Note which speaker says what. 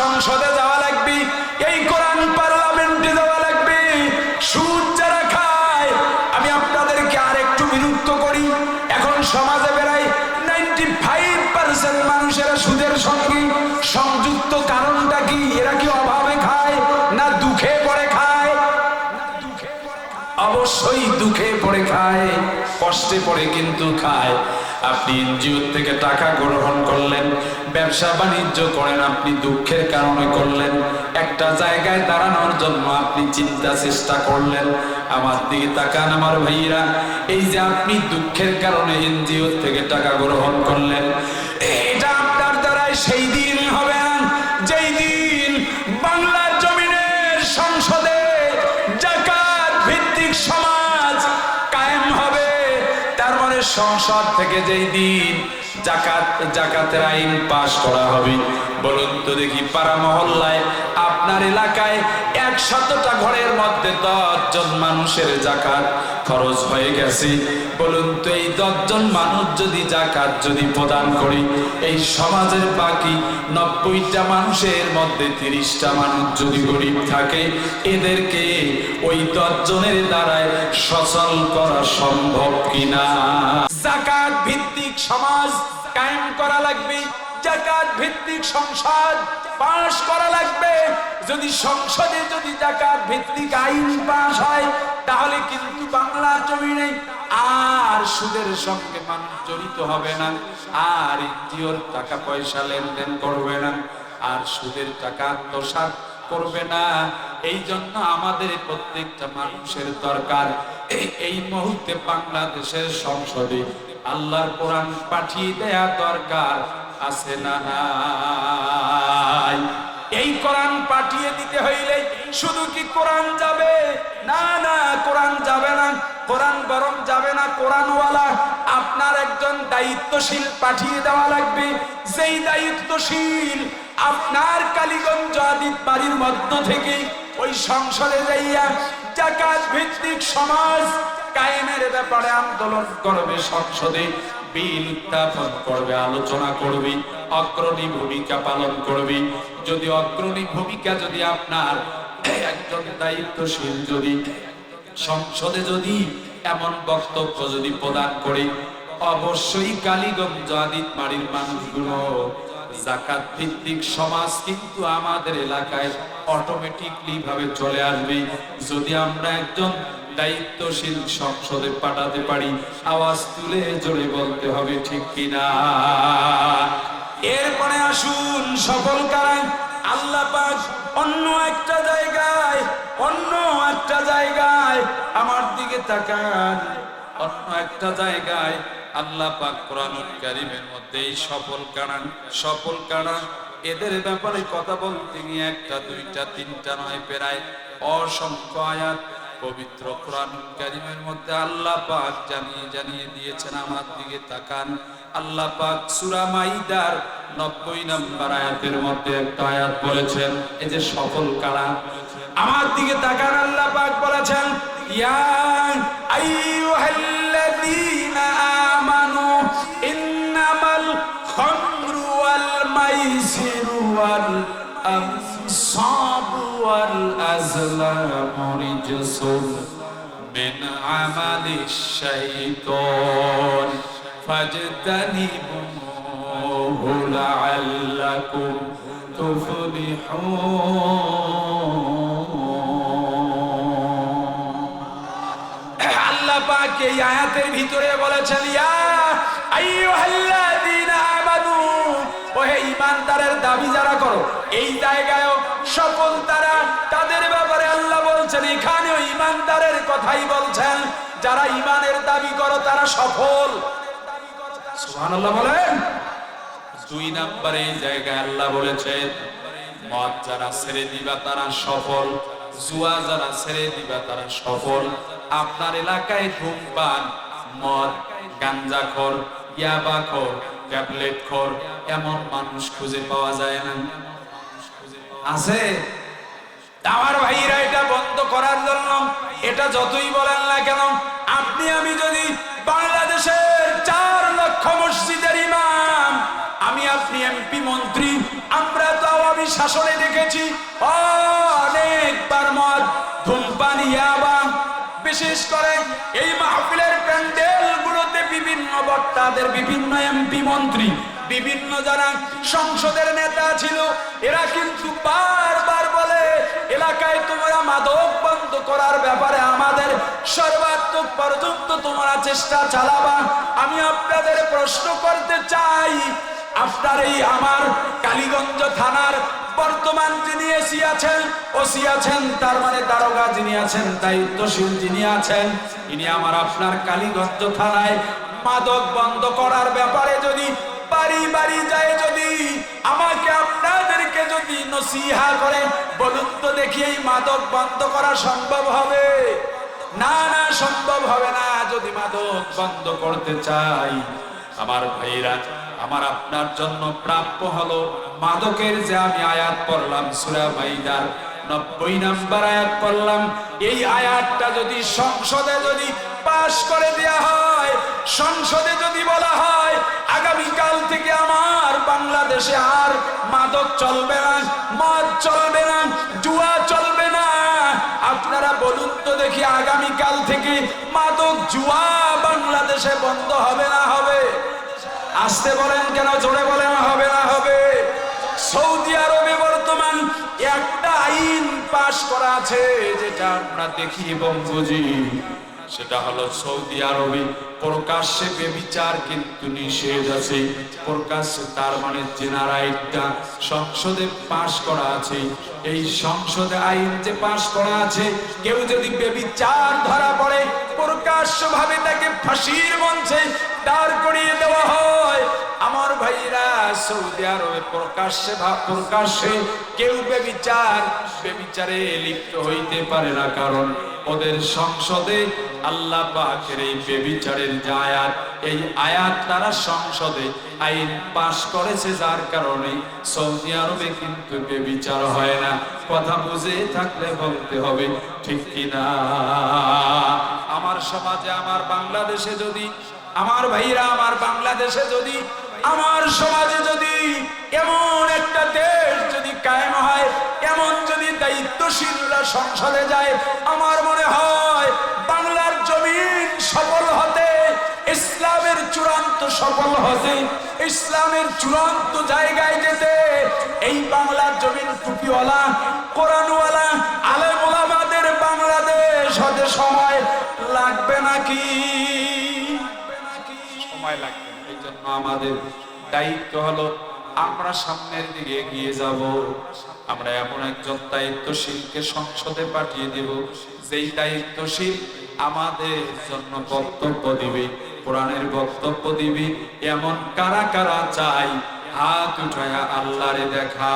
Speaker 1: সংসদে যাওয়া লাগবে, এই কোরআন পার্লামেন্টে যাওয়া লাগবে। সুদ যারা খায়, আমি আপনাদেরকে আর একটু বিরক্ত করি। এখন সমাজে বেড়াই নাইনটি ফাইভ পার্সেন্ট মানুষেরা সুদের সঙ্গে সংযুক্ত, কারণটা কি? এরা কি অভাবে খায় না দুঃখে পড়ে খায়? অবশ্যই দুঃখে পড়ে খায়, কষ্টে পড়ে কিন্তু খায়। আপনি এনজিও থেকে টাকা গ্রহণ করলেন, ব্যবসা বাণিজ্য করেন, আপনি দুঃখের কারণে করলেন। একটা জায়গায় দাঁড়ানোর জন্য আপনি চিন্তা চেষ্টা করলেন। আমার দিকে তাকান আমার ভাইয়েরা, এই যে আপনি দুঃখের কারণে এনজিও থেকে টাকা গ্রহণ করলেন এটা আপনার দ্বারাই সেই দিন সংসদ থেকে যেই দিন জাকাত, জাকাতের আইন পাশ করা হবে। বলুন তো দেখি পাড়া মহল্লায়, আপনার এলাকায় একশতটা ঘরের মধ্যে দশজন মানুষের জাকাত খরচ হয়ে গেছে। বলুন তো এই দশজন মানুষ যদি জাকাত যদি প্রদান করি, এই সমাজের বাকি নব্বইটা মানুষের মধ্যে তিরিশটা মানুষ যদি গরিব থাকে, এদেরকে ওই দশজনের দ্বারায় সচল করা সম্ভব কিনা? জাকাত ভিত্তিক সমাজ কায়েম করা লাগবে, জাকাত ভিত্তিক সংসদ পাশ করা লাগবে। যদি সংসদে যদি জাকাত ভিত্তিক আইন পাশ হয়, তাহলে কিন্তু বাংলার জমিনে আর সুদের সঙ্গে মানুষ জড়িত হবে না, আর এনজিওর টাকা পয়সা লেনদেন করবে না, আর সুদের টাকা আত্মসাৎ করবে না। এই জন্য আমাদের প্রত্যেকটা মানুষের দরকার এই মুহূর্তে বাংলাদেশের সংসদে আল্লাহর কোরআন পাঠিয়ে দেয়া দরকার আছে না এই কোরআন পাঠিয়ে দিতে হইলে শুধু কি কোরআন যাবে? না না, কোরআন যাবে না। কোরআন বরং যাবে না কোরআনওয়ালা। আপনার একজন দায়িত্বশীল পাঠিয়ে দেওয়া লাগবে। যেই দায়িত্বশীল আপনার কালীগঞ্জ আদিত বাড়ির মধ্য থেকে ওই সংসদে যাইয়া জাকাত ভিত্তিক সমাজ কায়েমের ব্যাপারে আন্দোলন করবে সংসদে, বিল উত্থাপন করবে, আলোচনা করবে, অগ্রণী ভূমিকা পালন করবে। যদি অগ্রণী ভূমিকা যদি আপনার, একজন দায়িত্বশীল যদি, সংসদে যদি এমন বক্তব্য যদি প্রদান করে, অবশ্যই কালীগঞ্জ মানুষগুলো জাকাত ভিত্তিক সমাজ কিন্তু আমাদের এলাকায় অটোমেটিকলি ভাবে চলে আসবে। যদি আমরা একজন দায়িত্বশীল সংসদে পাঠাতে পারি। আওয়াজ তুলে জোরে বলতে হবে, ঠিক কিনা? এরপরে আসুন সফল কারণ আল্লাহ অন্য একটা জায়গায়, অন্য একটা জায়গায় আমার দিকে তাকান। অন্য একটা জায়গায় আল্লাহ পাক কোরআনুল কারীমের মধ্যে এই সফল কারণ সফল কারণ এদের ব্যাপারে কথা বলতে গিয়ে একটা, দুইটা, তিনটা নয়, প্রায় অসংখ্য আয়াত পবিত্র কোরআন কারিমের মধ্যে আল্লাহ পাক জানিয়ে জানিয়ে দিয়েছেন আমার দিকে তাকান। আল্লাহ পাক সূরা মাইদার 90 নম্বর আয়াতের মধ্যে একটা আয়াত বলেছেন, এই যে সফল কারা? আমার দিকে তাকান, আল্লাহ পাক বলেছেন, ইয়া আইয়ুহাল্লাযীনা আমানু ইন্নামাল খামরু ওয়াল মাইসিরু ওয়াল আনসাবু ওয়াল আজলামু রিজসুন من عمل الشيطان فاجتنبوه لعلكم تفلحون আল্লাহ পাক এই আয়াতের ভিতরে বলেছেন ইয়া আইয়ুহাল্লাযীনা আমানু ওহে ঈমানদারের দাবি যারা করো এই জায়গায়ও সকল তারা এখানেও ঈমানদারের কথাই বলছেন যারা ঈমানের দাবি করো তারা সফল। সুবহানাল্লাহ বলেন। দুই নম্বরে এই জায়গায় আল্লাহ বলেছেন মদ যারা ছেড়ে দিবা তারা সফল জুয়া যারা ছেড়ে দিবা তারা সফল। আপনার এলাকায় ধূমপান মদ গাঞ্জাখোর ইয়াবাখোর ট্যাবলেট খোর এমন মানুষ খুঁজে পাওয়া যায় না। আছে? আমার ভাইরা এটা বন্ধ করার জন্য, এটা যতই বলেন না কেন, আপনি, আমি যদি বাংলাদেশের চার লক্ষ মসজিদের ইমাম, আমি আপনি এমপি মন্ত্রী, আমরা তো আওয়ামী শাসনে দেখেছি অনেকবার মদ, ধূমপান বিশেষ করে এই মাহফিলের প্যান্ডেল গুলোতে বিভিন্ন বক্তাদের, বিভিন্ন এমপি মন্ত্রী বিভিন্ন যারা সংসদের নেতা ছিল, এরা কিন্তু বারবার বলে, এলাকায় তোমরা মাদক বন্ধ করার ব্যাপারে আমাদের সর্বাত্মক পর্যন্ত তোমরা চেষ্টা চালাবা। আমি আপনাদের প্রশ্ন করতে চাই, আপনার এই আমার কালীগঞ্জ থানার বর্তমান যিনি এসি আছেন, ওসি আছেন, তার মানে দারোগা যিনি আছেন, দায়িত্বশীল যিনি আছেন, ইনি আমার আপনার কালীগঞ্জ থানায় মাদক বন্ধ করার ব্যাপারে যদি নসিহা করে, বলুন তো দেখি এই মাদক বন্ধ করা সম্ভব হবে? না না, সম্ভব হবে না, যদি মাদক বন্ধ করতে চাই। আমার ভাইরা আমার আপনার জন্য প্রাপ্য হলো মাদকের যে আমি আয়াত পড়লাম, সুরা মাইদার নব্বই নাম্বার আয়াত পড়লাম। এই আয়াতটা যদি সংসদে যদি পাশ করে দেয়া হয়, সংসদে যদি বলা হয় আগামী কাল থেকে আমার বাংলাদেশে আর মাদক চলবে না, মদ চলবে না, জুয়া চলবে না। আপনারা বলুন তো দেখি আগামী কাল থেকে মাদক, জুয়া বাংলাদেশে বন্ধ হবে না হবে? আসতে বলেন কেন, জোরে বলেন, হবে না হবে? সৌদি আরবে বর্তমান একটা আইন পাশ করা আছে, যেটা আমরা দেখি বুঝি সেটা হলো সৌদি আরবে। প্রকাশ্যে বেবিচার কিন্তু নিষেধ আছে। প্রকাশ্যে তার মানে জেনার আইনটা সংসদে পাশ করা আছে। এই সংসদে আইন যে পাশ করা আছে, কেউ যদি বেবিচার ধরা পড়ে প্রকাশ্য ভাবে তাকে ফাঁসির মঞ্চে দাঁড় করিয়ে দেওয়া হয়। আমার ভাইরা, সৌদি আরবে প্রকাশ্যে প্রকাশ্যে কেউ বেবিচার, বেবিচারে লিপ্ত হইতে পারে না। কারণ ওদের সংসদে আল্লাহ পাকের এই বেবিচারের যে আয়াত, এই আয়াত তারা সংসদে আইন পাশ করেছে যার কারণে সৌদি আরবে কিন্তু বেবিচার হয় না। কথা বুঝে থাকলে বলতে হবে, ঠিক কিনা? আমার সমাজে, আমার বাংলাদেশে যদি, আমার ভাইরা, আমার বাংলাদেশে যদি, আমার সমাজে যদি এমন একটা দেশ যদি যদি দায়িত্বশীলরা সংসদে যায়, আমার মনে হয় বাংলার জমিন সফল হতে, ইসলামের চূড়ান্ত সফল হতে, ইসলামের চূড়ান্ত জায়গায় যেতে, এই বাংলার জমিন টুপিওয়ালা, কোরআনওয়ালা আলেম ওলামাদের বাংলাদেশ হতে সময় লাগবে নাকি? সময় লাগবে এই জন্য আমাদের দায়িত্ব হলো আমরা সামনের দিকে এগিয়ে যাব। আমরা এমন একজন দায়িত্বশীলকে সংসদে পাঠিয়ে দেব, যেই দায়িত্বশীল আমাদের জন্য বক্তব্য দিবে, কোরআনের বক্তব্য দিবে, এমন কারা কারা চাই হাত উঠায়া আল্লাহরে দেখা।